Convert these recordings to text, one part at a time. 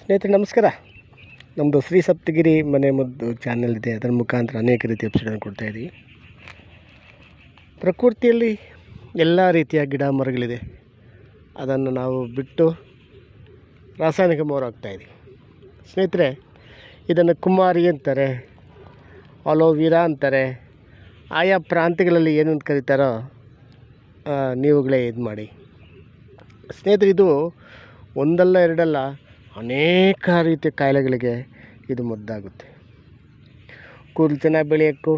ಸ್ನೇಹಿತರೆ, ನಮಸ್ಕಾರ. ನಮ್ಮದು ಶ್ರೀ ಸಪ್ತಗಿರಿ ಮನೆ ಮದ್ದು ಚಾನೆಲ್ ಇದೆ ಅದರ ಮುಖಾಂತರ ಅನೇಕ ರೀತಿಯ ಕೊಡ್ತಾ ಕೊಡ್ತಾಯಿದ್ದೀವಿ ಪ್ರಕೃತಿಯಲ್ಲಿ ಎಲ್ಲ ರೀತಿಯ ಗಿಡ ಮರಗಳಿದೆ. ಅದನ್ನು ನಾವು ಬಿಟ್ಟು ರಾಸಾಯನಿಕ ಮೋರ ಹಾಕ್ತಾಯಿದ್ದೀವಿ ಸ್ನೇಹಿತರೆ, ಇದನ್ನು ಕುಮಾರಿ ಅಂತಾರೆ ಅಲೋವಿರಾ ಅಂತಾರೆ, ಆಯಾ ಪ್ರಾಂತ್ಯಗಳಲ್ಲಿ ಏನಂತ ಕರೀತಾರೋ ನೀವುಗಳೇ ಇದು ಮಾಡಿ ಸ್ನೇಹಿತರೆ, ಇದು ಒಂದಲ್ಲ ಎರಡಲ್ಲ ಅನೇಕ ರೀತಿಯ ಕಾಯಿಲೆಗಳಿಗೆ ಇದು ಮದ್ದಾಗುತ್ತೆ. ಕೂದಲು ಚೆನ್ನಾಗಿ ಬೆಳೆಯೋಕ್ಕೂ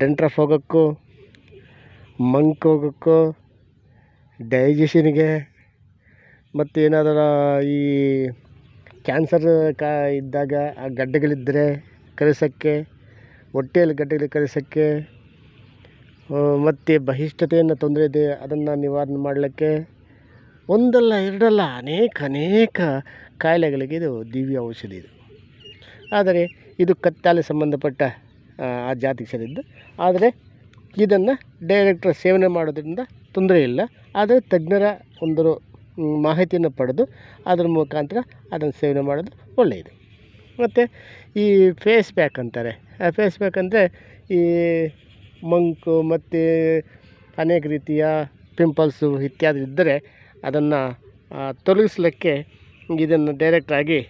ಡೆಂಟ್ರಫ್ ಹೋಗೋಕ್ಕೂ, ಮಂಕ್ ಹೋಗೋಕ್ಕೂ, ಡೈಜೆಷನ್ಗೆ, ಮತ್ತು ಏನಾದರೂ ಈ ಕ್ಯಾನ್ಸರ್ ಕಾ ಇದ್ದಾಗ ಆ ಗಡ್ಡೆಗಳಿದ್ದರೆ ಕರೆಸೋಕ್ಕೆ, ಹೊಟ್ಟೆಯಲ್ಲಿ ಗಡ್ಡೆಗಳು ಕರೆಸೋಕ್ಕೆ ಮತ್ತು ಬಹಿಷ್ಠತೆಯನ್ನು ತೊಂದರೆ ಇದೆ, ಅದನ್ನು ನಿವಾರಣೆ ಮಾಡಲಿಕ್ಕೆ ಒಂದಲ್ಲ ಎರಡಲ್ಲ ಅನೇಕ ಅನೇಕ ಕಾಯಿಲೆಗಳಿಗೆ ಇದು ದಿವ್ಯ ಔಷಧಿ ಇದು. ಆದರೆ ಇದು ಕತ್ತಾಲೆ ಸಂಬಂಧಪಟ್ಟ ಆ, ಜಾತಿ ಸೇರಿದ್ದು ಆದರೆ ಇದನ್ನು ಡೈರೆಕ್ಟ್ ಸೇವನೆ ಮಾಡೋದ್ರಿಂದ ತೊಂದರೆ ಇಲ್ಲ. ಆದರೆ ತಜ್ಞರ ಒಂದು ಮಾಹಿತಿಯನ್ನು ಪಡೆದು ಅದರ ಮುಖಾಂತರ ಅದನ್ನು ಸೇವನೆ ಮಾಡೋದು ಒಳ್ಳೆಯದು. ಮತ್ತು ಈ ಫೇಸ್ ಪ್ಯಾಕ್ ಅಂತಾರೆ. ಆ ಫೇಸ್ ಪ್ಯಾಕ್ ಅಂದರೆ ಈ ಮಂಕು ಮತ್ತು ಅನೇಕ ರೀತಿಯ ಪಿಂಪಲ್ಸು ಇತ್ಯಾದಿ ಇದ್ದರೆ ಅದನ್ನು ತೊಲಗಿಸ್ಲಿಕ್ಕೆ ಇದನ್ನು ಡೈರೆಕ್ಟಾಗಿ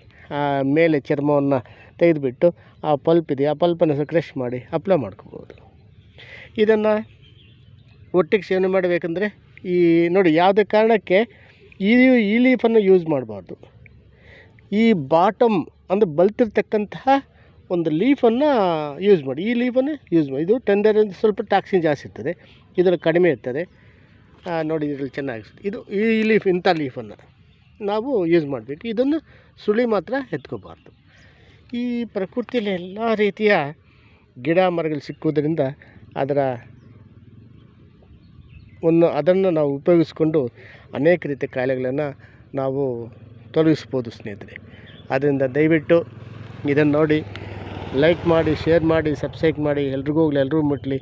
ಮೇಲೆ ಚರ್ಮವನ್ನು ತೆಗೆದುಬಿಟ್ಟು ಆ ಪಲ್ಪ್ ಇದೆ, ಆ ಪಲ್ಪನ್ನು ಕ್ರಷ್ ಮಾಡಿ ಅಪ್ಲೈ ಮಾಡ್ಕೋಬೋದು. ಇದನ್ನು ಒಟ್ಟಿಗೆ ಸೇವನೆ ಮಾಡಬೇಕಂದ್ರೆ ಈ, ನೋಡಿ ಯಾವುದೇ ಕಾರಣಕ್ಕೆ ಈ ಈ ಲೀಫನ್ನು ಯೂಸ್ ಮಾಡಬಾರ್ದು. ಈ ಬಾಟಮ್ ಅಂದರೆ ಬಲ್ತಿರ್ತಕ್ಕಂತಹ ಒಂದು ಲೀಫನ್ನು ಯೂಸ್ ಮಾಡಿ, ಈ ಲೀಫನ್ನು ಯೂಸ್ ಮಾಡಿ. ಇದು ಟೆಂಡರ್ ಸ್ವಲ್ಪ ಟಾಕ್ಸಿನ್ ಜಾಸ್ತಿ ಇರ್ತದೆ ಇದರಲ್ಲಿ ಕಡಿಮೆ ಇರ್ತದೆ. ನೋಡಿ ಇದರಲ್ಲಿ ಚೆನ್ನಾಗಿ ಇದು ಈ ಲೀಫ್ ಇಂಥ ಲೀಫನ್ನು ನಾವು ಯೂಸ್ ಮಾಡಬೇಕು. ಇದನ್ನು ಸುಳಿ ಮಾತ್ರ ಎತ್ಕೋಬಾರ್ದು. ಈ ಪ್ರಕೃತಿಯಲ್ಲಿ ಎಲ್ಲ ರೀತಿಯ ಗಿಡ ಮರಗಳು ಸಿಕ್ಕುವುದರಿಂದ ಅದರ ಒಂದು, ಅದನ್ನು ನಾವು ಉಪಯೋಗಿಸ್ಕೊಂಡು ಅನೇಕ ರೀತಿಯ ಕಾಯಿಲೆಗಳನ್ನು ನಾವು ತೊಲಗಿಸ್ಬೋದು ಸ್ನೇಹಿತರೆ. ಆದ್ದರಿಂದ ದಯವಿಟ್ಟು ಇದನ್ನು ನೋಡಿ ಲೈಕ್ ಮಾಡಿ ಶೇರ್ ಮಾಡಿ ಸಬ್ಸ್ಕ್ರೈಬ್ ಮಾಡಿ, ಎಲ್ರಿಗೂ ಹೋಗಲಿ ಎಲ್ಲರೂ ಮುಟ್ಟಲಿ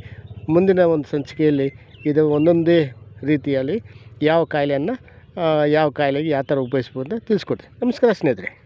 ಮುಂದಿನ ಒಂದು ಸಂಚಿಕೆಯಲ್ಲಿ ಇದು ಒಂದೊಂದೇ ರೀತಿಯಲ್ಲಿ ಯಾವ ಕಾಯಿಲೆಯನ್ನು ಯಾವ ಕಾಯಿಲೆಗೆ ಯಾವ ಥರ ಉಪಯೋಗಿಸ್ಬೋದು ಅಂತ ತಿಳಿಸ್ಕೊಡ್ತೀನಿ. ನಮಸ್ಕಾರ ಸ್ನೇಹಿತರೆ.